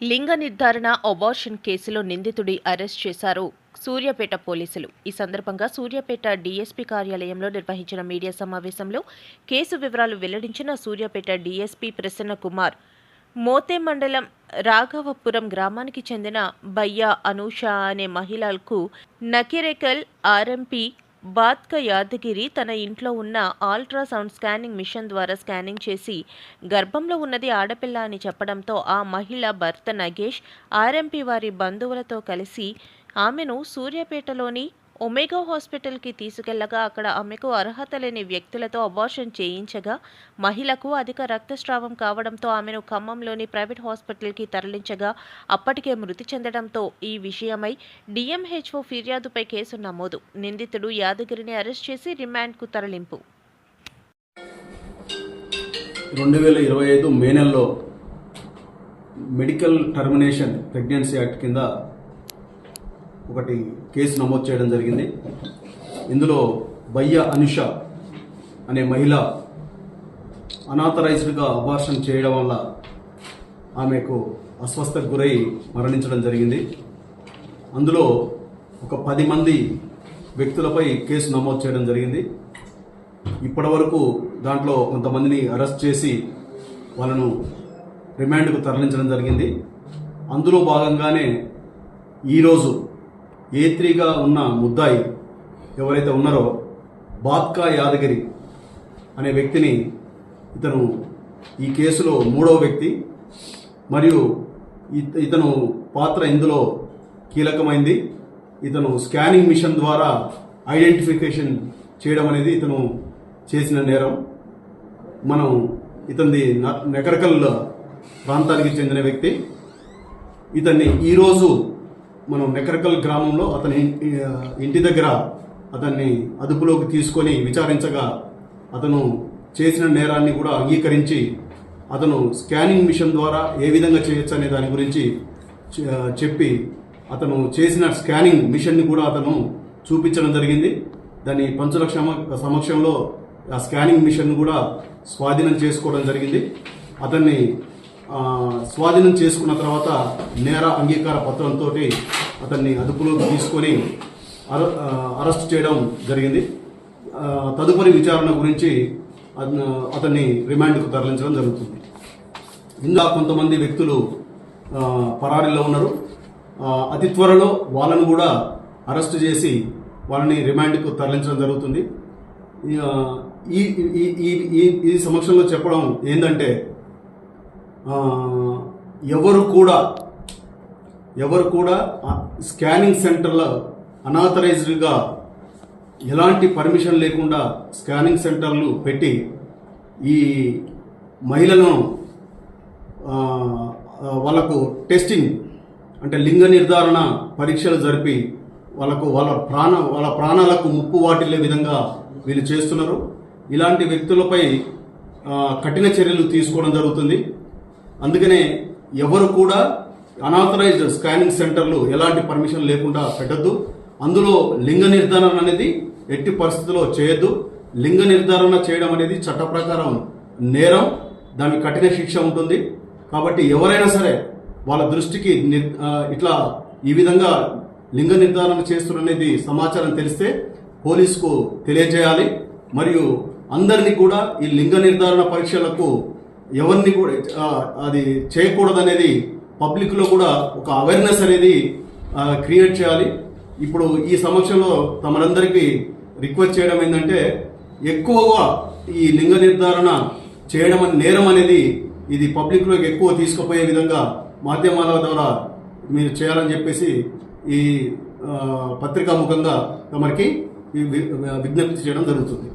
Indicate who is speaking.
Speaker 1: లింగ నిర్ధారణ అబార్షన్ కేసులో నిందితుడి అరెస్ట్ చేశారు సూర్యాపేట పోలీసులు. ఈ సందర్భంగా సూర్యాపేట డీఎస్పీ కార్యాలయంలో నిర్వహించిన మీడియా సమావేశంలో కేసు వివరాలు వెల్లడించిన సూర్యాపేట డీఎస్పీ ప్రసన్న కుమార్ మోతే మండలం రాఘవపురం గ్రామానికి చెందిన బయ్యా అనూష అనే మహిళలకు నకిరేకల్ ఆర్ఎంపీ బాత్క యాదగిరి తన ఇంట్లో ఉన్న అల్ట్రాసౌండ్ స్కానింగ్ మిషన్ ద్వారా స్కానింగ్ చేసి గర్భంలో ఉన్నది ఆడపిల్ల అని చెప్పడంతో ఆ మహిళ భర్త నగేష్ ఆర్ఎంపీ వారి బంధువులతో కలిసి ఆమెను సూర్యాపేటలోని ఒమేగా హాస్పిటల్కి తీసుకెళ్ళగా అక్కడ ఆమెకు అర్హత లేని వ్యక్తులతో అబార్షన్ చేయించగా మహిళకు అధిక రక్తస్రావం కావడంతో ఆమెను ఖమ్మంలోని ప్రైవేట్ హాస్పిటల్కి తరలించగా అప్పటికే మృతి చెందడంతో ఈ విషయమై డిఎంహెచ్ఓ ఫిర్యాదుపై కేసు నమోదు. నిందితుడు యాదగిరిని అరెస్ట్ చేసి రిమాండ్కు తరలింపు.
Speaker 2: రెండు వేల ఇరవై ఐదు మే నెలలో మెడికల్ టర్మినేషన్ ప్రెగ్నెన్సీ యాక్ట్ కింద ఒకటి కేసు నమోదు చేయడం జరిగింది. ఇందులో బయ్య అనుష అనే మహిళ అనాథరైజ్డ్గా అబార్షన్ చేయడం వల్ల ఆమెకు అస్వస్థకు గురై మరణించడం జరిగింది. అందులో ఒక పది మంది వ్యక్తులపై కేసు నమోదు చేయడం జరిగింది. ఇప్పటివరకు దాంట్లో కొంతమందిని అరెస్ట్ చేసి వాళ్ళను రిమాండ్కు తరలించడం జరిగింది. అందులో భాగంగానే ఈరోజు ఏ త్రీగా ఉన్న ముద్దాయి ఎవరైతే ఉన్నారో బాత్కా యాదగిరి అనే వ్యక్తిని ఇతను ఈ కేసులో మూడవ వ్యక్తి మరియు ఇత- ఇతను పాత్ర ఇందులో కీలకమైంది. ఇతను స్కానింగ్ మిషన్ ద్వారా ఐడెంటిఫికేషన్ చేయడం అనేది ఇతను చేసిన నేరం. మనం ఇతనిది నెకరకల్ ప్రాంతానికి చెందిన వ్యక్తి. ఇతన్ని ఈరోజు మనం నెకరకల్ గ్రామంలో అతని ఇంటి దగ్గర అతన్ని అదుపులోకి తీసుకొని విచారించగా అతను చేసిన నేరాన్ని కూడా అంగీకరించి అతను స్కానింగ్ మిషన్ ద్వారా ఏ విధంగా చేయొచ్చు అనే దాని గురించి చెప్పి అతను చేసిన స్కానింగ్ మిషన్ని కూడా అతను చూపించడం జరిగింది. దాని పంచుల సమక్షంలో ఆ స్కానింగ్ మిషన్ కూడా స్వాధీనం చేసుకోవడం జరిగింది. అతన్ని స్వాధీనం చేసుకున్న తర్వాత నేర అంగీకార పత్రంతో అతన్ని అదుపులోకి తీసుకొని అర- అరెస్ట్ చేయడం జరిగింది. తదుపరి విచారణ గురించి అతన్ని రిమాండ్కు తరలించడం జరుగుతుంది. ఇంకా కొంతమంది వ్యక్తులు పరారీలో ఉన్నారు. అతి త్వరలో వాళ్ళను కూడా అరెస్ట్ చేసి వాళ్ళని రిమాండ్కు తరలించడం జరుగుతుంది. ఈ, ఈ ఈ- సమక్షంలో చెప్పడం ఏంటంటే ఎవరు కూడా ఎవరు కూడా స్కానింగ్ సెంటర్లో అనాథరైజ్డ్గా ఎలాంటి పర్మిషన్ లేకుండా స్కానింగ్ సెంటర్లు పెట్టి ఈ మహిళలను వాళ్ళకు టెస్టింగ్ అంటే లింగ నిర్ధారణ పరీక్షలు జరిపి వాళ్ళకు వాళ్ళ ప్రాణ వాళ్ళ ప్రాణాలకు ముప్పు వాటిల్లే విధంగా వీళ్ళు చేస్తున్నారు. ఇలాంటి వ్యక్తులపై కఠిన చర్యలు తీసుకోవడం జరుగుతుంది. అందుకనే ఎవరు కూడా అనాథరైజ్డ్ స్కానింగ్ సెంటర్లు ఎలాంటి పర్మిషన్ లేకుండా పెట్టద్దు. అందులో లింగ నిర్ధారణ అనేది ఎట్టి పరిస్థితుల్లో చేయొద్దు. లింగ నిర్ధారణ చేయడం అనేది చట్ట ప్రకారం నేరం దానికి కఠిన శిక్ష ఉంటుంది. కాబట్టి ఎవరైనా సరే వాళ్ళ దృష్టికి ఇట్లా ఈ విధంగా లింగ నిర్ధారణ చేస్తున్నది సమాచారం తెలిస్తే పోలీసుకు తెలియజేయాలి. మరియు అందరినీ కూడా ఈ లింగ నిర్ధారణ పరీక్షలకు ఎవరిని కూడా అది చేయకూడదనేది అనేది పబ్లిక్లో కూడా ఒక అవేర్నెస్ అనేది క్రియేట్ చేయాలి. ఇప్పుడు ఈ సమక్షంలో తమరందరికీ రిక్వెస్ట్ చేయడం ఏంటంటే ఎక్కువగా ఈ లింగ నిర్ధారణ చేయడం నేరం అనేది ఇది పబ్లిక్లోకి ఎక్కువ తీసుకుపోయే విధంగా మాధ్యమాల ద్వారా మీరు చేయాలని చెప్పేసి ఈ పత్రికా ముఖంగా తమరికి విజ్ఞప్తి చేయడం జరుగుతుంది.